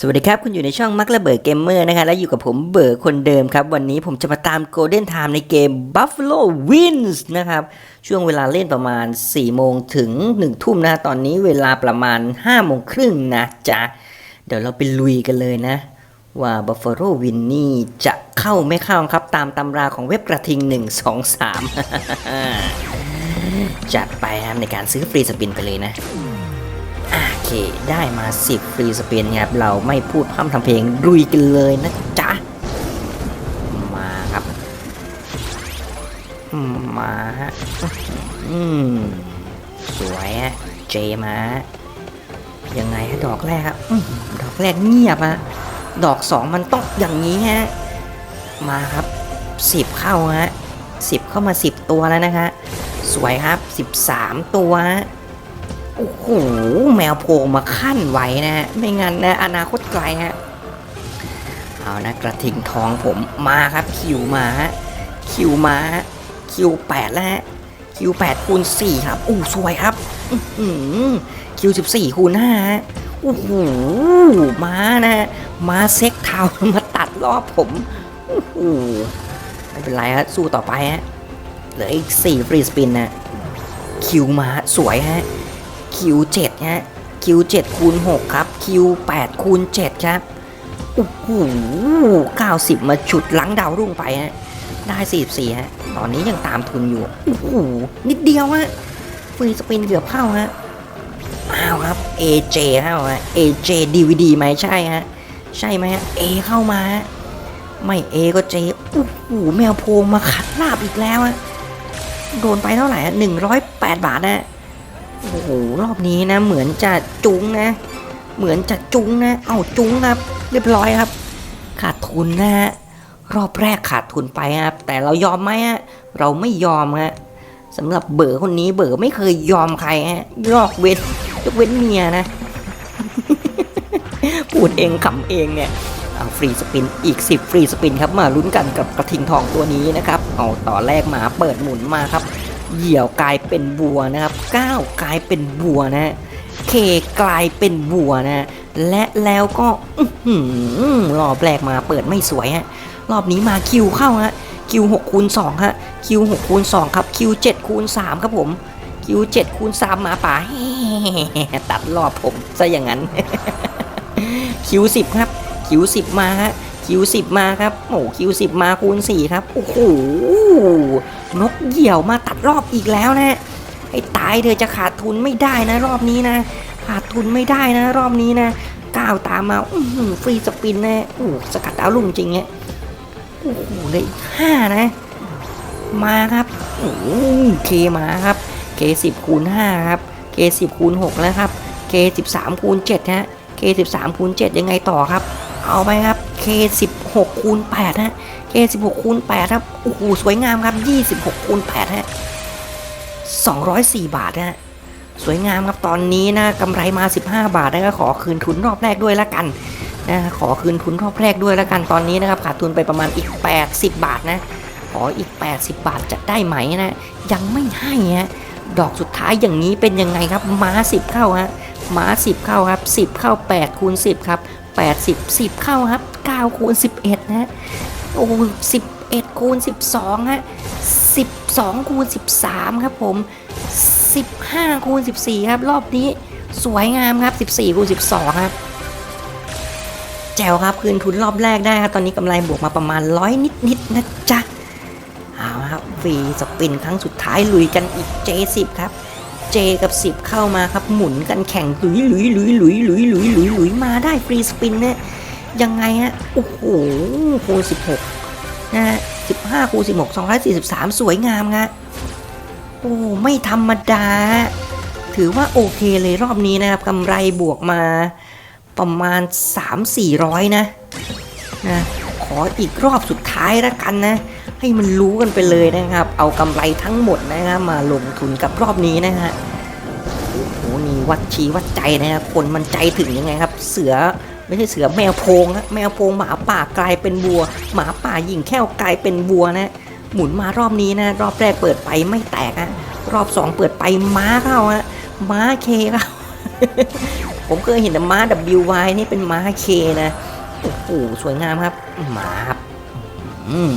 สวัสดีครับ คุณอยู่ในช่องมักระเบิดเกมเมอร์นะคะและอยู่กับผมเบิร์คนเดิมครับ วันนี้ผมจะมาตาม Golden Time ในเกม Buffalo Wins นะครับ ช่วงเวลาเล่นประมาณ 4 โมงถึง 1 ทุ่มนะ ตอนนี้เวลาประมาณ 5 โมงครึ่งนะจ๊ะ เดี๋ยวเราไปลุยกันเลยนะ ว่า Buffalo Win นี่จะเข้าไม่เข้าครับ ตามตำราของเว็บกระทิง 1 2 3 จัดไปครับในการซื้อฟรีสปินไปเลยนะ เค ได้มา 10 ฟรีสเปนครับ เราไม่พูดพร่ำทำเพลงรุยกันเลยนะจ๊ะ มาครับ มาฮะอืมสวยฮะ เจมายังไงฮะดอกแรกครับอดอกแรกเงียบฮะดอกสองมันต้องอย่างนี้ฮะ มาครับ10เข้าฮะ10เข้ามา10ตัวแล้วนะฮะสวยครับ13ตัวฮะ โอ้โหแมวโพงมาขั้นไว้นะฮะไม่งั้นนะอนาคตไกลฮะเอานะกระทิงทองผมมาครับคิวมาฮะคิวมาฮะคิวแปดแล้วฮะคิวแปดคูณสี่ครับอู้สวยครับอือคิวสิบสี่คูณห้าฮะโอ้โหมานะฮะมาเซ็กเท้ามาตัดรอบผมโอ้โหไม่เป็นไรฮะสู้ต่อไปฮะเหลืออีกสี่ฟรีสปินนะคิวมาสวยฮะ คิว7ฮะคิว7คูณ6ครับคิว8คูณ7ครับโอ้โห90 มาฉุดหลังดาวรุ่งไปฮะ ได้ 44 ฮะ ตอนนี้ยังตามทุนอยู่โอ้โหนิดเดียวฮะฟรีสปินเกือบเข้าฮะอ้าวครับ AJ เข้าฮะ AJ DVD ไหมใช่ฮะ ใช่ไหมฮะ A เข้ามาฮะไม่ A ก็ J โอ้โหแมวโพงมาขัดลาบอีกแล้วฮะโดนไปเท่าไหร่ฮะ108บาทนะ โอ้โหรอบนี้นะ เหมือนจะจุ้งนะ เหมือนจะจุ้งนะ เอาจุ้งครับ เรียบร้อยครับ ขาดทุนนะฮะรอบแรกขาดทุนไปครับ แต่เรายอมไหมฮะเราไม่ยอมฮะสำหรับเบอร์คนนี้เบอร์ไม่เคยยอมใครฮะยอกเว้นยกเว้นเมียนะ พูดเองขำเองเนี่ยเอาฟรีสปินอีก 10 ฟรีสปินครับมาลุ้นกันกับกระทิงทองตัวนี้นะครับ เอาต่อแรกมาเปิดหมุนมาครับ เหยี่ยวกลายเป็นบัวนะครับก้าวกลายเป็นบัวนะเคกลายเป็นบัวนะ และแล้วก็อื้อหือรอบแรกมาเปิดไม่สวยฮะรอบนี้มาคิวเข้าฮะคิว6คูณ2ฮะคิว6คูณ2ครับคิว7คูณ3ครับผมคิว7คูณ3มาป่าตัดรอบผมซะอย่างนั้นคิว10ครับคิว10มาฮะ คิว10มาครับโอ้คิว10มาคูณ4ครับ โอ้โห นกเหยี่ยวมาตัดรอบอีกแล้วนะไอ้ตายเธอจะขาดทุนไม่ได้นะรอบนี้นะ ขาดทุนไม่ได้นะ รอบนี้นะก้าวตามมาอืฟรีสปินนะโอ้สกัดดาวลุ่งจริงเนี่ยโอ้โหเลยอีกห้านะ มาครับโอ้เคมาครับเคสิบคูณห้าครับเคสิบคูณหกแล้วครับเคสิบสามคูณเจ็ดฮะเคสิบสามคูณเจ็ดยังไงต่อครับ เอาไปครับ เคสิบหกคูณแปดฮะเค16 คูณ8ครับโอ้โหสวยงามครับ 26คูณ8ฮะ204 บาทฮะสวยงามครับตอนนี้นะกำไรมา 15 บาทนะก็ขอคืนทุนรอบแรกด้วยละกันนะขอคืนทุนรอบแรกด้วยละกันตอนนี้นะครับขาดทุนไปประมาณอีก 80 บาทนะขออีก 80 บาทจะได้ไหมนะยังไม่ให้ฮะดอกสุดท้ายอย่างนี้เป็นยังไงครับม้า 10 เข้าฮะม้า 10 เข้าครับ 10 เข้า 8 คูณ 10 ครับ 80 10 เข้าครับ 9คูณ11 นะฮะโอ้สิบเอ็ดคูณสิบสองฮะสิบสองคูณสิบสามครับผมสิบห้าคูณสิบสี่ครับ รอบนี้สวยงามครับสิบสี่คูณสิบสองครับแจวครับคืนทุนรอบแรกได้ครับ ตอนนี้กำไรบวกมาประมาณร้อยนิดๆนะจ๊ะเอาละครับฟีสปินครั้งสุดท้ายลุยกันอีก J10 ครับ J กับ 10 เข้ามาครับหมุนกันแข่งลุยลุยลุยลุยลุยลุยลุยลุยมาได้ฟรีสปินเนี่ย ยังไงฮะโอ้โหคูณ16นะฮะ15คูณ16 243 สวยงามฮะโอ้ไม่ธรรมดา ถือว่าโอเคเลยรอบนี้นะครับกำไรบวกมาประมาณ 3-400 นะนะขออีกรอบสุดท้ายแล้วกันนะ ให้มันรู้กันไปเลยนะครับ เอากำไรทั้งหมดนะครับมาลงทุนกับรอบนี้นะฮะโอ้โหนี่วัดชี้วัดใจนะครับคนมันใจถึงยังไงครับ เสือ ไม่ใช่เสือแมวโพงนะแมวโพงหมาป่ากลายเป็นวัว หมาป่ายิงแค่วกลายเป็นวัวนะหมุนมารอบนี้นะรอบแรกเปิดไปไม่แตกอะรอบสองเปิดไปม้าเข้าฮะม้าเคเข้าผมเคยเห็นแต่ม้า WY นี่เป็นม้าเคนะโอ้โหสวยงามครับหมาอืม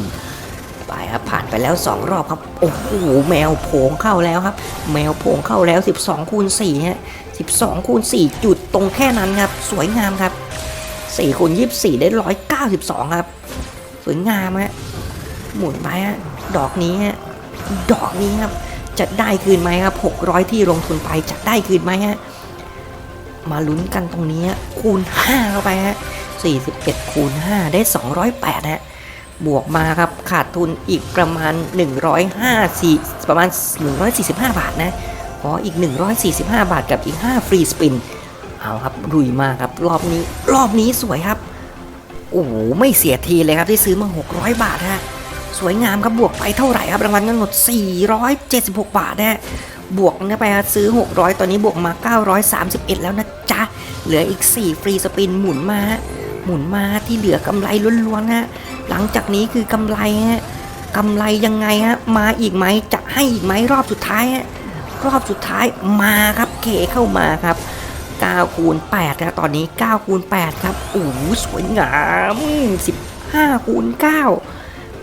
ไปครับผ่านไปแล้ว 2 รอบครับโอ้โหแมวโผงเข้าแล้วครับ แมวโผงเข้าแล้ว 12คูณ4ฮะ12คูณ4จุดตรงแค่นั้นครับ สวยงามครับ4คูณ24 ได้ 192 ครับ สวยงามฮะหมุนไปฮะดอกนี้ฮะดอกนี้ครับจะได้คืนไหมครับ 600 ที่ลงทุนไปจะได้คืนไหมฮะมาลุ้นกันตรงนี้คูณ 5 เข้าไปฮะ41 คูณ 5 ได้ 208ฮะ บวกมาครับขาดทุนอีกประมาณ 154 ประมาณ 145 บาทนะขออีก 145 บาทกับอีก 5 ฟรีสปิน เอาครับรุยมากครับรอบนี้รอบนี้สวยครับ โอ้โหไม่เสียทีเลยครับที่ซื้อมา 600 บาทฮะสวยงามครับบวกไปเท่าไหร่ครับรางวัลเงินหมด 476 บาทนะบวกเข้าไปซื้อ 600 ตอนนี้บวกมา 931 แล้วนะจ๊ะ เหลืออีก 4 ฟรีสปินหมุนมาฮะ หมุนมาที่เหลือกำไรล้วนๆฮะหลังจากนี้คือกำไรฮะกำไรยังไงฮะมาอีกไหมจะให้อีกไหมรอบสุดท้ายฮะรอบสุดท้ายมาครับเขเข้ามาครับ9คูณ8ครับตอนนี้9คูณ8ครับโอ้โหสวยงาม15คูณ9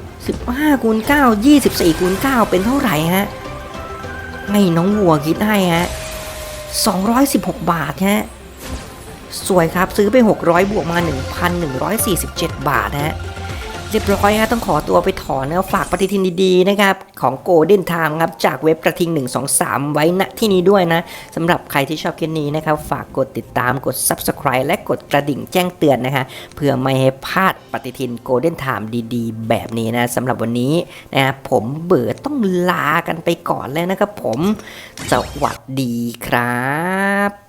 15คูณ9 24คูณ9เป็นเท่าไหร่ฮะให้น้องวัวคิดให้ฮะ216 บาทฮะ สวยครับซื้อไป 600 บวกมา 1,147 บาทฮะเรียบร้อยฮะต้องขอตัวไปถอนนะฝากปฏิทินดีๆนะครับ ของ Golden Time ครับ จากเว็บกระทิง 123 ไว้ณที่นี้ด้วยนะสำหรับใครที่ชอบคลิปนี้นะครับ ฝากกดติดตามกด Subscribe และกดกระดิ่งแจ้งเตือนนะคะเพื่อไม่ให้พลาดปฏิทิน Golden Time ดีๆ แบบนี้นะสำหรับวันนี้นะผมเบิร์ดต้องลากันไปก่อนแล้วนะครับผมสวัสดีครับ